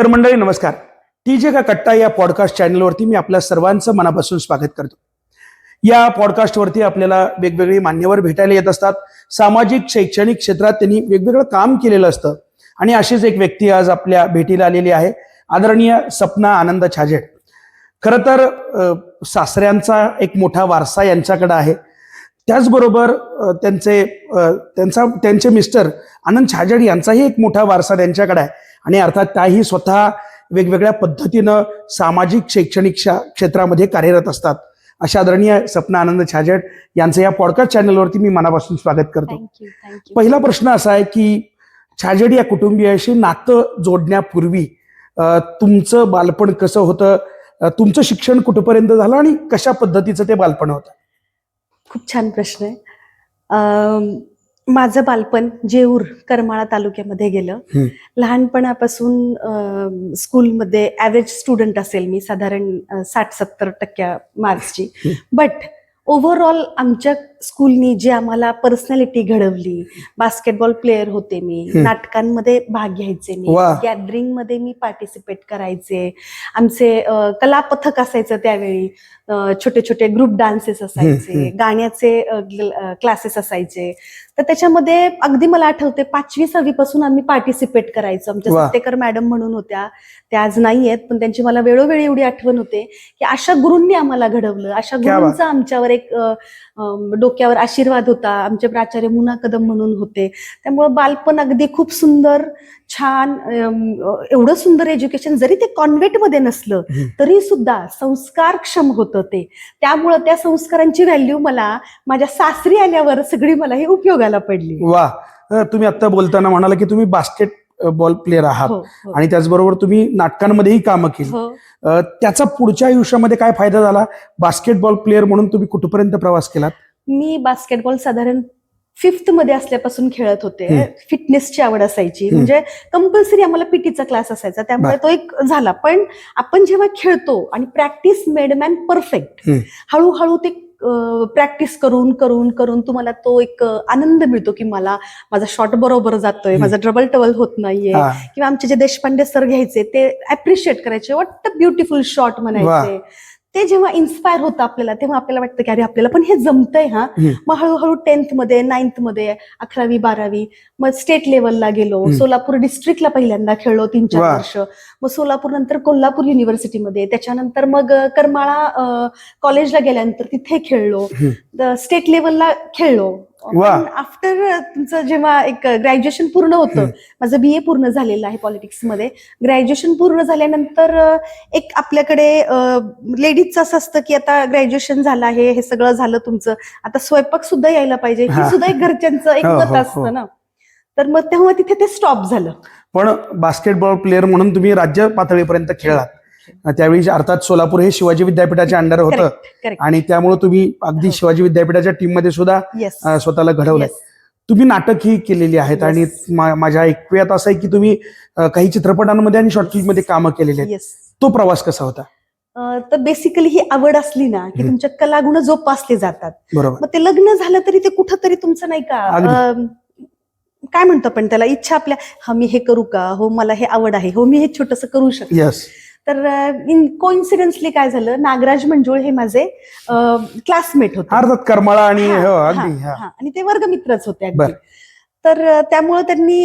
तर मंडळी नमस्कार. टी जे का कट्टा या पॉडकास्ट चॅनलवरती मी आपल्या सर्वांचं मनापासून स्वागत करतो. या पॉडकास्टवरती आपल्याला वेगवेगळे मान्यवर भेटायला येत असतात. सामाजिक शैक्षणिक क्षेत्रात त्यांनी वेगवेगळं काम केलेलं असतं. आणि अशीच एक व्यक्ती आज आपल्या भेटीला आलेली आहे. आदरणीय सपना आनंद छाजेड खरं तर सासऱ्यांचा एक मोठा वारसा यांच्याकडे आहे. त्याचबरोबर त्यांचे त्यांचा त्यांचे मिस्टर आनंद छाजेड यांचाही एक मोठा वारसा त्यांच्याकडे आहे. आणि अर्थात त्याही स्वतः वेगवेगळ्या पद्धतीनं सामाजिक शैक्षणिक क्षेत्रामध्ये कार्यरत असतात. अशा आदरणीय सपना आनंद छाजेड यांचं या पॉडकास्ट चॅनलवरती मी मनापासून स्वागत करतो. पहिला प्रश्न असा आहे की छाजेड या कुटुंबियाशी नातं जोडण्यापूर्वी तुमचं बालपण कसं होतं? तुमचं शिक्षण कुठपर्यंत झालं आणि कशा पद्धतीचं ते बालपण होतं? खूप छान प्रश्न आहे. माझं बालपण जेऊर करमाळा तालुक्यामध्ये गेलं. लहानपणापासून स्कूलमध्ये ॲव्हरेज स्टुडंट असेल मी साधारण साठ सत्तर टक्क्या मार्क्सची. बट ओव्हरऑल आमच्या स्कूलनी जे आम्हाला पर्सनॅलिटी घडवली बास्केटबॉल प्लेअर होते मी. नाटकांमध्ये भाग घ्यायचे मी. गॅदरिंगमध्ये मी पार्टिसिपेट करायचे आमचे कला पथक असायचं त्यावेळी छोटे छोटे ग्रुप डान्सेस असायचे. गाण्याचे क्लासेस असायचे तर त्याच्यामध्ये अगदी मला आठवते पाचवी सहावी पासून आम्ही पार्टिसिपेट करायचो आमच्या. सत्तेकर मॅडम म्हणून होत्या त्या आज नाही आहेत पण त्यांची मला वेळोवेळी एवढी आठवण होते की अशा गुरूंनी आम्हाला घडवलं अशा. गुरूंचा आमच्यावर एक अम, डोक्यावर आशीर्वाद होता. आमचे प्राचार्य मुना कदम म्हणून होते. त्यामुळे बालपण अगदी खूप सुंदर छान एवढं सुंदर एज्युकेशन जरी ते कॉन्व्हेंटमध्ये नसलं. तरी सुद्धा संस्कारक्षम होतं ते. त्यामुळं त्या संस्कारांची व्हॅल्यू मला माझ्या सासरी आल्यावर सगळी मला हे उपयोगाला पडली. वा. तुम्ही आता बोलताना म्हणाला की तुम्ही बास्केट बॉल प्लेअर आहात. हो, हो, आणि त्याचबरोबर तुम्ही नाटकांमध्येही कामं केली. हो. त्याचा पुढच्या आयुष्यामध्ये काय फायदा झाला? बास्केटबॉल प्लेअर म्हणून तुम्ही कुठपर्यंत प्रवास केलात? मी बास्केटबॉल साधारण फिफ्थमध्ये असल्यापासून खेळत होते. फिटनेसची आवड असायची. म्हणजे कंपल्सरी आम्हाला पीटीचा क्लास असायचा. त्यामुळे तो एक झाला. पण आपण जेव्हा खेळतो आणि प्रॅक्टिस मेड मॅन परफेक्ट. हळूहळू ते प्रॅक्टिस करून करून करून तुम्हाला तो एक आनंद मिळतो की मला माझा शॉट बरोबर जातोय. माझा डबल टबल होत नाहीये. किंवा आमचे जे देशपांडे सर घ्यायचे ते अप्रिशिएट करायचे वॉट अ ब्युटिफुल शॉट म्हणायचे ते जेव्हा इन्स्पायर होतं आपल्याला तेव्हा आपल्याला वाटतं की अरे आपल्याला पण हे जमतंय हा. मग हळूहळू टेन्थमध्ये नाईन्थमध्ये अकरावी बारावी मग स्टेट लेवलला गेलो. सोलापूर डिस्ट्रिक्टला पहिल्यांदा खेळलो तीन चार. वर्ष मग सोलापूर नंतर कोल्हापूर युनिव्हर्सिटीमध्ये त्याच्यानंतर मग करमाळा कॉलेजला गेल्यानंतर तिथे खेळलो. स्टेट लेवलला खेळलो. आफ्टर तुमचं जेव्हा एक ग्रॅज्युएशन पूर्ण होतं. माझं बी ए पूर्ण झालेलं आहे पॉलिटिक्समध्ये ग्रॅज्युएशन पूर्ण झाल्यानंतर एक आपल्याकडे लेडीजचं असं असतं की आता ग्रॅज्युएशन झालं आहे हे सगळं झालं तुमचं आता स्वयंपाक सुद्धा यायला पाहिजे हा. सुद्धा एक घरच्यांचं एक हो, मत हो, हो. असतं ना तर मग तेव्हा तिथे ते स्टॉप झालं पण बास्केटबॉल प्लेअर म्हणून तुम्ही राज्य पातळीपर्यंत खेळलात त्यावेळी अर्थात सोलापूर हे शिवाजी विद्यापीठाच्या अंडर होतं. आणि त्यामुळे तुम्ही अगदी हो. शिवाजी विद्यापीठाच्या टीममध्ये सुद्धा स्वतःला घडवलंय. तुम्ही नाटकही केलेली आहेत आणि माझ्या ऐकूयात असं आहे की तुम्ही काही चित्रपटांमध्ये आणि शॉर्ट फिल्ममध्ये कामं केलेली आहेत. तो प्रवास कसा होता? तर बेसिकली ही आवड असली ना की. तुमच्या कलागुण जोपासले जातात. बरोबर. मग ते लग्न झालं तरी ते कुठं तरी तुमचं नाही का काय म्हणतो पण त्याला? इच्छा आपल्या हा मी हे करू का? हो मला हे आवड आहे. हो मी हे छोटस करू शकते. तर इन कोइन्सिडेंटली काय झालं नागराज मंजुळ हे माझे क्लासमेट होते अर्थात करमाळा आणि हा. आणि ते वर्गमित्रच होते अगदी. तर त्यामुळे त्यांनी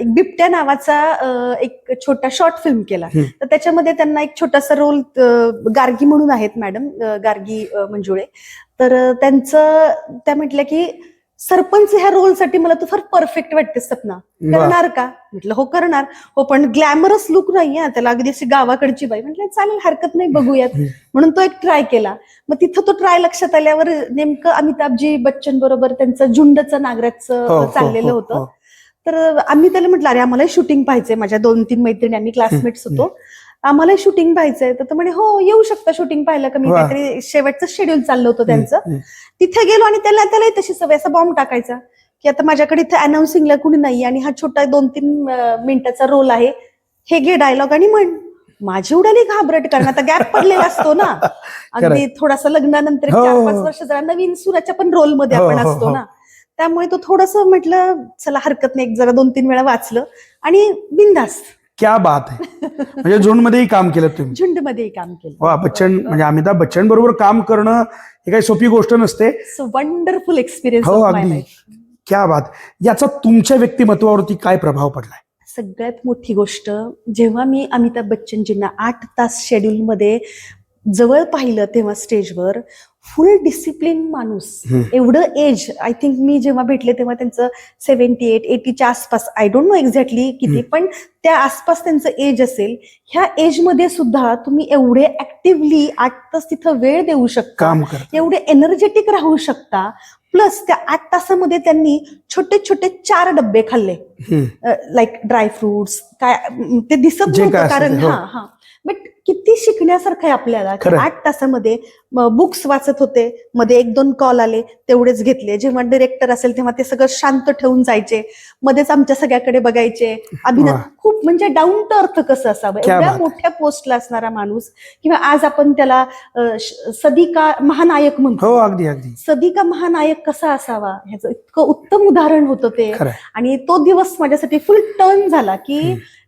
एक बिबट्या नावाचा एक छोटा शॉर्ट फिल्म केला. तर त्याच्यामध्ये त्यांना एक छोटासा रोल गार्गी म्हणून आहेत मॅडम गार्गी मंजुळे तर त्यांचं त्या म्हटल्या की सरपंच ह्या रोलसाठी मला तू फार परफेक्ट वाटते सपना. करणार का? म्हटलं हो करणार. हो पण ग्लॅमरस लुक नाही आहे त्याला अगदी अशी गावाकडची बाई. म्हटलं चालेल हरकत नाही बघूयात. म्हणून तो एक ट्राय केला. मग तिथं तो ट्राय लक्षात आल्यावर नेमकं अमिताभजी बच्चन बरोबर त्यांचं झुंडचं हो, नागराचं हो, चाललेलं हो, होतं. हो. तर आम्ही त्याला म्हटलं अरे आम्हाला शूटिंग पाहिजे माझ्या दोन तीन मैत्रिणी आम्ही क्लासमेट्स होतो. आम्हाला शूटिंग पाहिजे तर म्हणे हो येऊ शकता शूटिंग पाहायला. कमी वा. काहीतरी शेवटचं शेड्यूल चाललं होतं त्यांचं. तिथे गेलो आणि त्याला त्यालाही तशी सवय असा बॉम्ब टाकायचा. की आता माझ्याकडे इथे अनाउन्सिंगला कुणी नाही आणि हा छोटा दोन तीन मिनिटाचा रोल आहे. हे घे डायलॉग आणि म्हण. माझी उडाली घाबरट कारण आता गॅप पडलेला असतो ना. अगदी थोडासा लग्नानंतर एक हो, चार हो. पाच वर्ष जरा नवीन सुराच्या पण रोलमध्ये हो, आपण हो, असतो हो. ना. त्यामुळे तो थोडस म्हटलं चला हरकत नाही. एक जरा दोन तीन वेळा वाचलं. आणि बिंदास क्या बात आहे म्हणजे झोनमध्येही काम केलं तुम्ही. झुंडमध्ये काम केलं. वा बच्चन म्हणजे अमिताभ बच्चन बरोबर काम करणं हे काही सोपी गोष्ट नसते. वंडरफुल एक्सपिरियन्स हो अगदी. क्या बात. याचा तुमच्या व्यक्तिमत्वावरती काय प्रभाव पडलाय? सगळ्यात मोठी गोष्ट जेव्हा मी अमिताभ बच्चनजींना आठ तास शेड्यूल मध्ये जवळ पाहिलं तेव्हा स्टेजवर फुल डिसिप्लिन माणूस. एवढं एज आय थिंक मी जेव्हा भेटले तेव्हा त्यांचं सेव्हन्टी एट एटीच्या आसपास आय डोंट नो एक्झॅक्टली किती. पण त्या आसपास त्यांचं एज असेल ह्या एजमध्ये सुद्धा तुम्ही एवढे ऍक्टिव्हली आठ तास तिथं वेळ देऊ शकता एवढे एनर्जेटिक राहू शकता प्लस त्या आठ तासामध्ये त्यांनी छोटे छोटे चार डब्बे खाल्ले. लाईक ड्रायफ्रुट्स काय ते दिसत नव्हतं कारण. हा हा बट किती शिकण्यासारखं आहे आपल्याला. की. आठ तासामध्ये बुक्स वाचत होते. मध्ये एक दोन कॉल आले तेवढेच घेतले. जेव्हा डिरेक्टर असेल तेव्हा ते सगळं शांत ठेवून जायचे. मध्येच आमच्या सगळ्याकडे बघायचे. अभिनय. खूप म्हणजे डाऊन टू अर्थ कसं असावं? एवढ्या. मोठ्या पोस्टला असणारा माणूस किंवा आज आपण त्याला अं, श- सदिका महानायक म्हणतो. हो अगदी अगदी. सदिका महानायक कसा असावा? ह्याचं इतकं उत्तम उदाहरण होतं ते. आणि तो दिवस माझ्यासाठी फुल टर्न झाला की.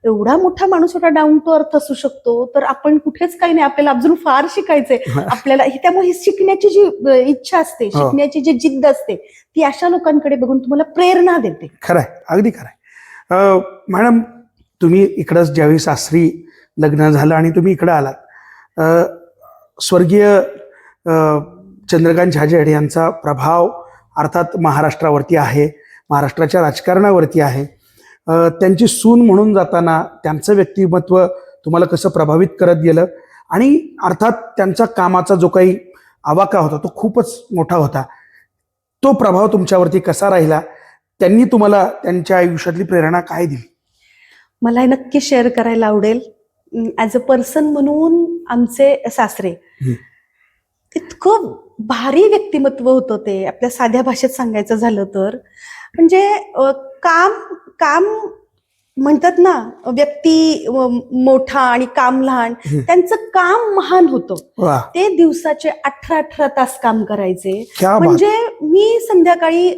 एवढा मोठा माणूस एवढा डाऊन टू अर्थ असू शकतो तर आपण कुठेच काही नाही आपल्याला अजून फार शिकायचंय. आपल्याला हे- त्यामुळे ही शिकण्याची जी इच्छा असते हो. शिकण्याची जी जिद्द असते ती अशा लोकांकडे बघून तुम्हाला प्रेरणा देते. खरंय अगदी खरंय. मॅडम तुम्ही इकडंच ज्यावेळी सासरी लग्न झालं आणि तुम्ही इकडं आलात स्वर्गीय चंद्रकांत झाजेड यांचा प्रभाव अर्थात महाराष्ट्रावरती आहे महाराष्ट्राच्या राजकारणावरती आहे. त्यांची सून म्हणून जाताना त्यांचं व्यक्तिमत्व तुम्हाला कसं प्रभावित करत गेलं? आणि अर्थात त्यांचा कामाचा जो काही आवाका होता तो खूपच मोठा होता. तो प्रभाव तुमच्यावरती कसा राहिला? त्यांनी तुम्हाला त्यांच्या आयुष्यातली प्रेरणा काय दिली? मला नक्की शेअर करायला आवडेल. ऍज अ पर्सन म्हणून आमचे सासरे. इतकं भारी व्यक्तिमत्व होतं ते. आपल्या साध्या भाषेत सांगायचं झालं तर. म्हणजे काम काम म्हणतात ना व्यक्ती मोठा आणि काम लहान. त्यांचं काम महान होतं. ते दिवसाचे अठरा अठरा तास काम करायचे. म्हणजे मी संध्याकाळी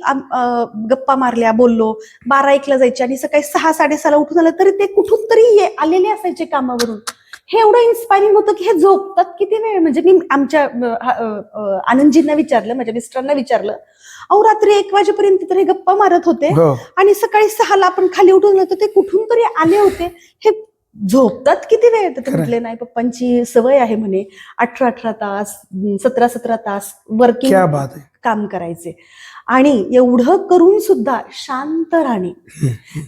गप्पा मारल्या बोललो बारा एकला जायचे आणि सकाळी सहा साडेसहाला उठून आलं तरी ते कुठून तरी आलेले असायचे कामावरून. हे एवढं इन्स्पायरिंग होतं की हे झोपतात किती वेळ. म्हणजे मी आमच्या आनंदजींना विचारलं माझ्या मिस्टरांना विचारलं अहो रात्री एक वाजेपर्यंत तर हे गप्पा मारत होते. हो. आणि सकाळी सहाला आपण खाली उठून तर ते कुठून तरी आले होते. हे झोपतात किती वेळ तर ते खरंय. म्हटले नाही पप्पांची सवय आहे म्हणे अठरा अठरा तास सतरा सतरा तास वर्किंग क्या बात आहे. काम करायचे. आणि एवढं करून सुद्धा शांत राहणे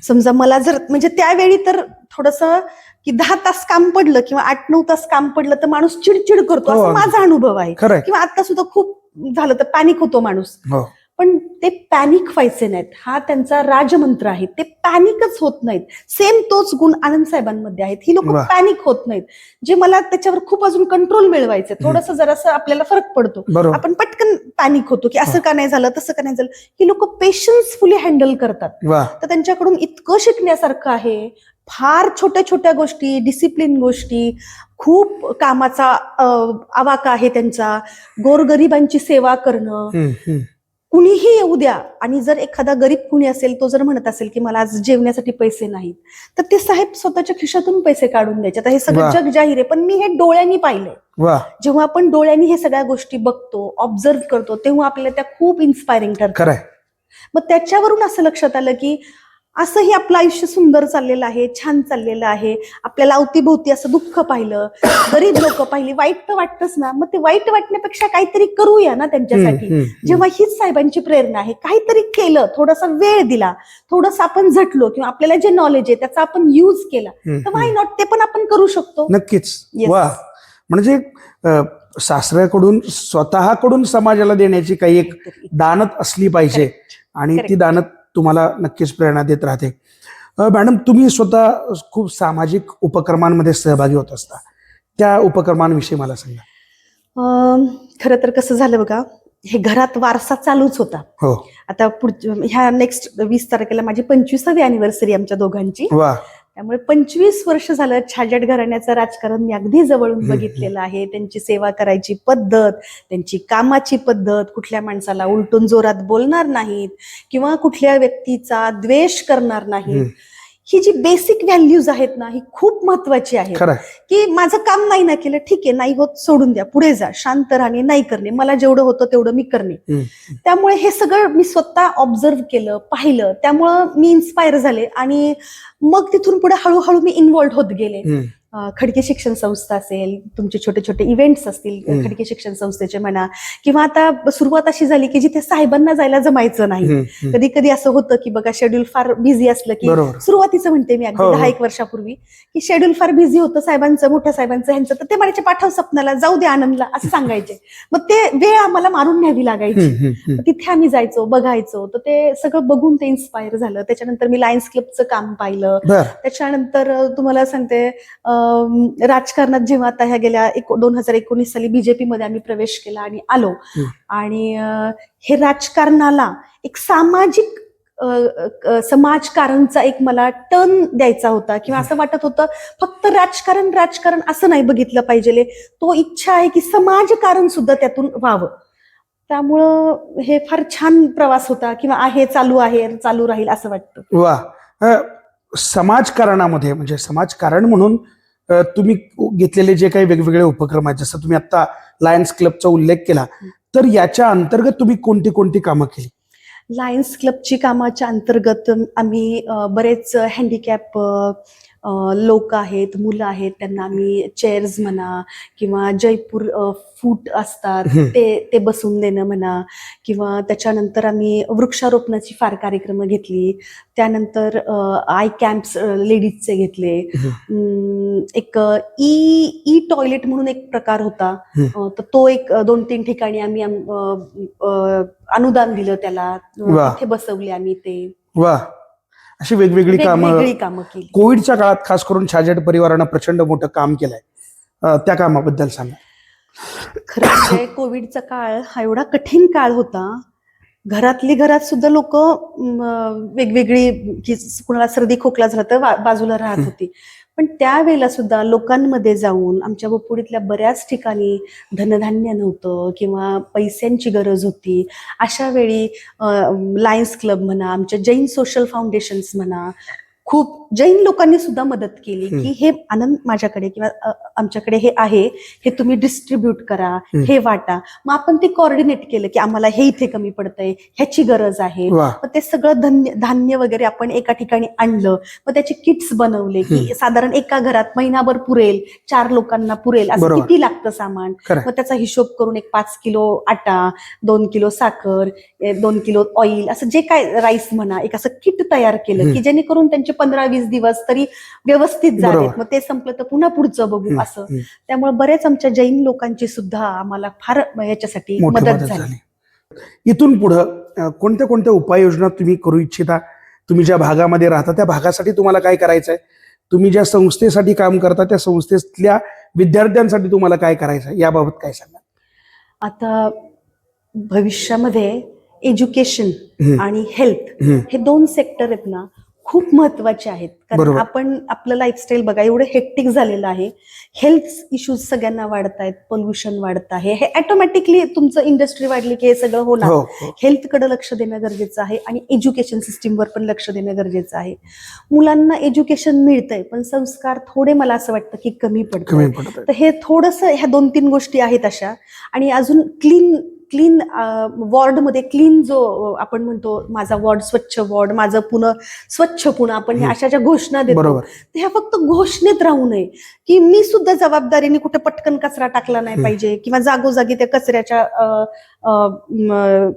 समजा मला जर म्हणजे त्यावेळी तर थोडस की दहा तास काम पडलं किंवा आठ नऊ तास काम पडलं तर माणूस चिडचिड करतो. हो, असा अगदी. माझा अनुभव आहे. खरंय किंवा आता सुद्धा खूप झालं तर पॅनिक होतो माणूस. हो. पण ते पॅनिक व्हायचे नाहीत. हा त्यांचा राजमंत्र आहे. ते पॅनिकच होत नाहीत. सेम तोच गुण आनंद साहेबांमध्ये आहेत. ही लोक. पॅनिक होत नाहीत. जे मला त्याच्यावर खूप अजून कंट्रोल मिळवायचे थोडस जरासं आपल्याला फरक पडतो. आपण पटकन पॅनिक होतो की असं. का नाही झालं तसं का नाही झालं. ही लोक पेशन्सफुली हँडल करतात. तर त्यांच्याकडून इतकं शिकण्यासारखं आहे. फार छोट्या छोट्या गोष्टी डिसिप्लिन गोष्टी खूप कामाचा आवाका आहे त्यांचा. गोरगरिबांची सेवा करणं. कुणीही येऊ द्या. आणि जर एखादा गरीब कुणी असेल तो जर म्हणत असेल की मला आज जेवण्यासाठी पैसे नाहीत तर ते साहेब स्वतःच्या खिशातून पैसे काढून द्यायचे. आता हे सगळं. जग जाहीर आहे पण मी हे डोळ्यांनी पाहिलंय. जेव्हा आपण डोळ्यांनी हे सगळ्या गोष्टी बघतो ऑब्झर्व करतो तेव्हा आपल्याला त्या खूप इन्स्पायरिंग ठरतात. मग त्याच्यावरून असं लक्षात आलं की असंही आपलं आयुष्य सुंदर चाललेलं आहे छान चाललेलं आहे. आपल्याला अवतीभोवती असं दुःख पाहिलं गरीब लोक पाहिली वाईट तर वाटतच ना. मग ते वाईट वाटण्यापेक्षा काहीतरी करूया ना त्यांच्यासाठी. जेव्हा हीच साहेबांची प्रेरणा आहे काहीतरी केलं थोडासा वेळ दिला थोडस आपण झटलो किंवा आपल्याला जे नॉलेज आहे त्याचा आपण युज केला तर वाय नॉट ते पण आपण करू शकतो? नक्कीच. वा. म्हणजे सासऱ्याकडून स्वतःकडून समाजाला देण्याची काही एक दानत असली पाहिजे. आणि ती. दानत तुम्हाला नक्कीच प्रेरणा देत राहते. मॅडम तुम्ही स्वतः खूप सामाजिक उपक्रमांमध्ये सहभागी होत असता. त्या उपक्रमांविषयी मला सांगा. खरं तर कसं झालं बघा हे घरात वारसा चालूच होता. हो. आता पुढच्या ह्या नेक्स्ट वीस तारखेला माझी पंचवीसावी अॅनिव्हर्सरी आमच्या दोघांची. त्यामुळे पंचवीस वर्ष झालं छाजट घराण्याचं राजकारण मी अगदी जवळून. बघितलेलं आहे त्यांची सेवा करायची पद्धत त्यांची कामाची पद्धत कुठल्या माणसाला उलटून जोरात बोलणार नाहीत किंवा कुठल्या व्यक्तीचा द्वेष करणार नाहीत. ही जी बेसिक व्हॅल्यूज आहेत ना ही खूप महत्वाची खरं की माझं काम नाही ना केलं ठीक आहे नाही होत सोडून द्या पुढे जा शांत राहणे नाही करणे मला जेवढं होतं तेवढं मी करणे. त्यामुळे हे सगळं मी स्वतः ऑब्झर्व केलं पाहिलं त्यामुळं मी इन्स्पायर झाले आणि मग तिथून पुढे हळूहळू मी इन्व्हॉल्ड होत गेले. खडके शिक्षण संस्था असेल तुमचे छोटे छोटे इव्हेंट्स असतील. खडके शिक्षण संस्थेचे म्हणा किंवा आता सुरुवात अशी झाली की जिथे साहेबांना जायला जमायचं नाही. कधी कधी असं होतं की बघा शेड्यूल फार बिझी असलं की सुरुवातीचं म्हणते मी अगदी हो, हो. दहा एक वर्षापूर्वी की शेड्यूल फार बिझी होतं साहेबांचं मोठ्या साहेबांचं ह्यांचं. तर ते म्हणायचे पाठव सपनाला जाऊ दे आनंदला असं सांगायचे. मग ते वेळ आम्हाला मारून न्यावी लागायची. तिथे आम्ही जायचो बघायचो. तर ते सगळं बघून ते इन्स्पायर झालं. त्याच्यानंतर मी लायन्स क्लबचं काम पाहिलं. त्याच्यानंतर तुम्हाला सांगते राजकारणात जेव्हा आता ह्या गेल्या दोन हजार एकोणीस साली बीजेपी मध्ये आम्ही प्रवेश केला आणि आलो. आणि हे राजकारणाला एक सामाजिक समाजकारणचा एक मला टर्न द्यायचा होता किंवा असं वाटत होतं फक्त राजकारण राजकारण असं नाही बघितलं पाहिजे. तो इच्छा आहे की समाजकारण सुद्धा त्यातून व्हावं. त्यामुळं हे फार छान प्रवास होता किंवा आहे चालू आहे चालू राहील असं वाटतं. वा. समाजकारणामध्ये म्हणजे समाजकारण म्हणून तुम्ही घेतलेले जे काही वेगवेगळे उपक्रम आहेत जसं तुम्ही आता लायन्स क्लबचा उल्लेख केला तर याच्या अंतर्गत तुम्ही कोणती कोणती कामं केली? लायन्स क्लबची कामाच्या अंतर्गत आम्ही बरेच हँडिकॅप लोक आहेत मुलं आहेत त्यांना आम्ही चेअर्स म्हणा किंवा जयपूर फूट असतात. ते ते बसून देणं म्हणा किंवा त्याच्यानंतर आम्ही वृक्षारोपणाची फार कार्यक्रम घेतली. त्यानंतर आय कॅम्प्स लेडीजचे घेतले. एक ई ई टॉयलेट म्हणून एक प्रकार होता. तर तो एक दोन तीन ठिकाणी आम्ही अनुदान दिलं त्याला. तिथे बसवले आम्ही ते. वा. अशी वेगवेगळी कामं वेगवेगळी कामं केली. कोविडच्या काळात खास करून छाजेड परिवारानं प्रचंड मोठं काम केलंय. त्या कामाबद्दल सांगा. खरं म्हणजे कोविडचा काळ हा एवढा कठीण काळ होता. घरातली घरात सुद्धा लोक वेगवेगळी की कुणाला सर्दी खोकला झाला तर बाजूला राहत. होती. पण त्यावेळेला सुद्धा लोकांमध्ये जाऊन आमच्या बोपुडीतल्या बऱ्याच ठिकाणी धनधान्य नव्हतं किंवा पैशांची गरज होती. अशा वेळी लायन्स क्लब म्हणा आमच्या जैन सोशल फाउंडेशन्स म्हणा खूप जैन लोकांनी सुद्धा मदत केली. की हे आनंद माझ्याकडे किंवा आमच्याकडे हे आहे हे तुम्ही डिस्ट्रीब्यूट करा हं. वाटा मग आपण ते कोऑर्डिनेट केलं की आम्हाला हे इथे कमी पडतंय ह्याची गरज आहे मग ते सगळं धान्य धान्य वगैरे आपण एका ठिकाणी आणलं मग त्याचे किट्स बनवले की. साधारण एका घरात महिनाभर पुरेल चार लोकांना पुरेल असं. किती लागतं सामान मग त्याचा हिशोब करून एक पाच किलो आटा दोन किलो साखर दोन किलो ऑइल असं जे काय राईस म्हणा एक असं किट तयार केलं. की जेणेकरून त्यांचे पंधरा वीस दिवस तरी व्यवस्थित बरोबर. मग ते संपलं तर पुन्हा पुढचं बघू असं. त्यामुळे बरेच आमच्या जैन लोकांची सुद्धा आम्हाला फार याच्यासाठी मदत झाली. इथून पुढं कोणत्या कोणत्या उपाययोजना तुम्ही करू इच्छिता? तुम्ही ज्या भागामध्ये राहता त्या भागासाठी तुम्हाला काय करायचंय? तुम्ही ज्या संस्थेसाठी काम करता त्या संस्थेतल्या विद्यार्थ्यांसाठी तुम्हाला काय करायचं याबाबत काय सांगा आता भविष्यामध्ये एज्युकेशन आणि हेल्थ हे दोन सेक्टर आहेत ना खूप महत्त्वाचे आहेत. कारण. आपण आपलं लाईफस्टाईल बघा एवढं हेक्टिक झालेलं आहे. हेल्थ इश्यूज सगळ्यांना वाढत आहेत पोल्युशन वाढत आहे. हे ऑटोमॅटिकली तुमचं इंडस्ट्री वाढली की हे सगळं होणार. हो हो. हेल्थकडे लक्ष देणं गरजेचं आहे आणि एज्युकेशन सिस्टीमवर पण लक्ष देणं गरजेचं आहे. मुलांना एज्युकेशन मिळतंय पण संस्कार थोडे मला असं वाटतं की कमी पडतात पडत तर हे थोडस ह्या दोन तीन गोष्टी आहेत अशा. आणि अजून क्लीन क्लीन वॉर्डमध्ये क्लीन जो आपण म्हणतो माझा वॉर्ड स्वच्छ वॉर्ड माझं पुणे स्वच्छ पुणे आपण हम्म. अशा ज्या घोषणा देतो ह्या फक्त घोषणेत राहू नये की मी सुद्धा जबाबदारीने कुठे पटकन कचरा टाकला नाही. पाहिजे किंवा जागोजागी त्या कचऱ्याच्या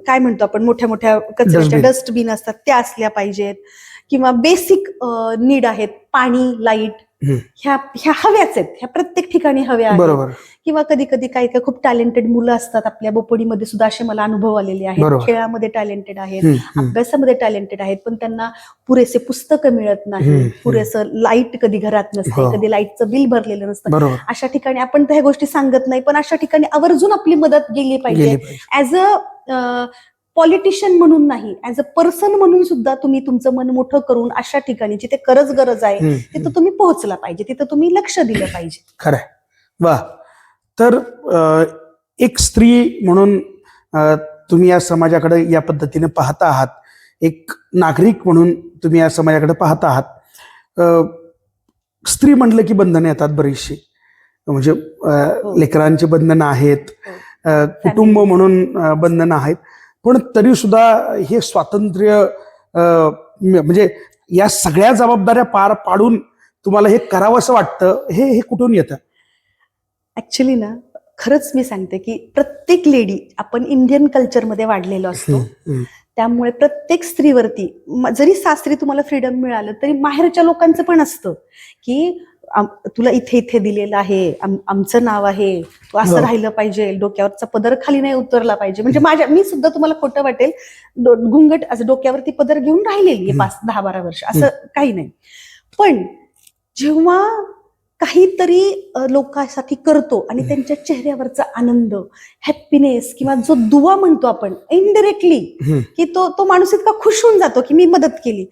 काय म्हणतो आपण मोठ्या मोठ्या कचऱ्याच्या. डस्टबिन असतात त्या असल्या पाहिजेत किंवा बेसिक नीड आहेत पाणी लाइट. ह्या ह्या हव्याच आहेत. ह्या प्रत्येक ठिकाणी हव्या आहेत. बरोबर. किंवा कधी कधी काही काही खूप टॅलेंटेड मुलं असतात आपल्या बोपडीमध्ये सुद्धा असे मला अनुभव आलेले आहेत. खेळामध्ये टॅलेंटेड आहेत. अभ्यासामध्ये टॅलेंटेड आहेत पण त्यांना पुरेसे पुस्तकं मिळत नाही. पुरेसं लाइट कधी घरात नसते हो. कधी लाईटचं बिल भरलेलं नसतं. अशा ठिकाणी आपण त्या गोष्टी सांगत नाही पण अशा ठिकाणी आवर्जून आपली मदत गेली पाहिजे. ऍज अ पॉलिटिशियन म्हणून नाही ऍज अ पर्सन म्हणून सुद्धा तुम्ही तुमचं मन मोठं करून अशा ठिकाणी जिथे खरंच गरज आहे तिथं तुम्ही पोहोचला पाहिजे तिथं तुम्ही लक्ष दिलं पाहिजे. खरंय. वा. तर एक स्त्री म्हणून तुम्ही या समाजाकडे या पद्धतीने पाहता आहात. एक नागरिक म्हणून तुम्ही या समाजाकडे पाहता आहात. स्त्री म्हटलं की बंधनं येतात बरीचशी. म्हणजे हो. लेकरांची बंधनं आहेत हो. कुटुंब म्हणून बंधनं आहेत. पण तरी सुद्धा हे स्वातंत्र्य म्हणजे या सगळ्या जबाबदाऱ्या पार पाडून तुम्हाला हे करावं असं वाटतं हे हे कुठून येतं ऍक्च्युली ना खरंच मी सांगते की प्रत्येक लेडी आपण इंडियन कल्चरमध्ये वाढलेलो असतो. त्यामुळे प्रत्येक स्त्रीवरती जरी सासरी तुम्हाला फ्रीडम मिळालं तरी माहेरच्या लोकांचं पण असतं की तुला इथे इथे दिलेलं आहे आम- आमचं नाव आहे तू असं हो. राहिलं पाहिजे डोक्यावरचा पदर खाली नाही उतरला पाहिजे म्हणजे माझ्या मी सुद्धा तुम्हाला खोटं वाटेल घुंगट असं डोक्यावरती पदर घेऊन राहिलेली आहे. पाच दहा बारा वर्ष असं काही नाही पण जेव्हा काहीतरी लोकांसाठी करतो आणि. त्यांच्या चेहऱ्यावरचा आनंद हॅपीनेस किंवा जो दुवा म्हणतो आपण इनडिरेक्टली. की तो तो माणूस इतका खुश होऊन जातो की मी मदत केली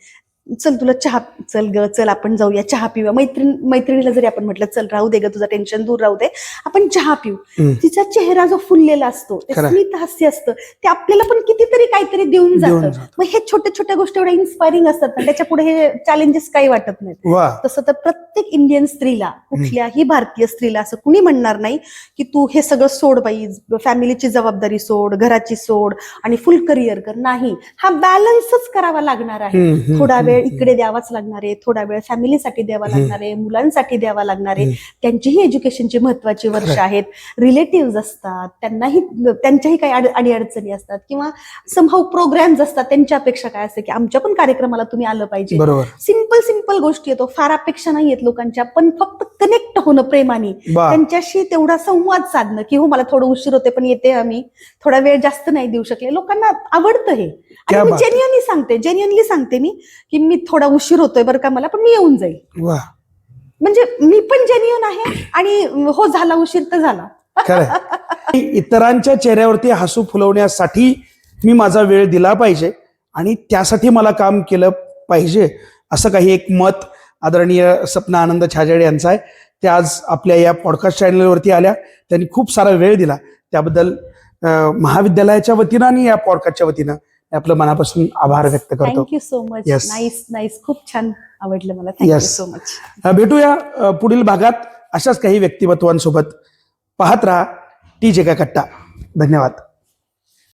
चल तुला चहा चल ग चल आपण जाऊया चहा पिऊया. मैत्रीण मैत्रिणीला जरी आपण म्हटलं चल राहू दे ग तुझं टेन्शन दूर राहू दे. आपण चहा पिऊ. तिचा चेहरा जो फुललेला असतो. स्मित हास्य असतं. ते आपल्याला पण कितीतरी काहीतरी देऊन जातं. मग हे छोट्या छोट्या गोष्टी एवढ्या इन्स्पायरिंग असतात ना त्याच्या पुढे हे चॅलेंजेस काही वाटत नाहीत. तसं तर प्रत्येक इंडियन स्त्रीला कुठल्याही भारतीय स्त्रीला असं कुणी म्हणणार नाही की तू हे सगळं सोड बाई फॅमिलीची जबाबदारी सोड घराची सोड आणि फुल करिअर कर. नाही. हा बॅलन्सच करावा लागणार आहे. थोडा हम्म, वेळ. इकडे द्यावाच लागणार आहे थोडा वेळ फॅमिलीसाठी द्यावा. लागणार आहे मुलांसाठी द्यावा लागणार आहे. त्यांचीही एज्युकेशनची महत्वाची वर्ष. आहेत रिलेटिव्ह असतात त्यांनाही त्यांच्याही काही अड- अडीअडचणी असतात किंवा समहाऊ प्रोग्राम्स असतात त्यांच्या अपेक्षा काय असते की आमच्या पण कार्यक्रमाला तुम्ही आलं पाहिजे सिंपल सिंपल गोष्टी येतो फार अपेक्षा नाही आहेत लोकांच्या पण फक्त कनेक्ट होणं प्रेमाने त्यांच्याशी तेवढा संवाद साधणं की हो मला थोडं उशीर होते पण येते आम्ही थोडा वेळ जास्त नाही देऊ शकले लोकांना आवडतं हे आणि मी. जेन्युअनली सांगते जेन्युअनली सांगते मी की मी थोडा उशीर होतोय बरं का मला पण मी येऊन जाईल. वा. म्हणजे मी पण जेन्युअन आहे आणि हो झाला उशीर तर झाला. इतरांच्या चेहऱ्यावरती हसू फुलवण्यासाठी मी माझा वेळ दिला पाहिजे आणि त्यासाठी मला काम केलं पाहिजे असं काही एक मत आदरणीय सपना आनंद छाजेडे यांचं आहे. ते आज आपल्या या पॉडकास्ट चॅनलवरती आल्या. त्यांनी खूप सारा वेळ दिला. त्याबद्दल महाविद्यालयाच्या वतीनं आणि या पॉडकास्टच्या वतीनं आपलं मनापासून आभार व्यक्त करतो. Thank you so much. Nice nice खूप छान आवडलं मला. थँक्यू. सो मच भेटूया पुढील भागात. अशाच काही व्यक्तिमत्वांसोबत पाहत राहा. टी जे का कट्टा. धन्यवाद.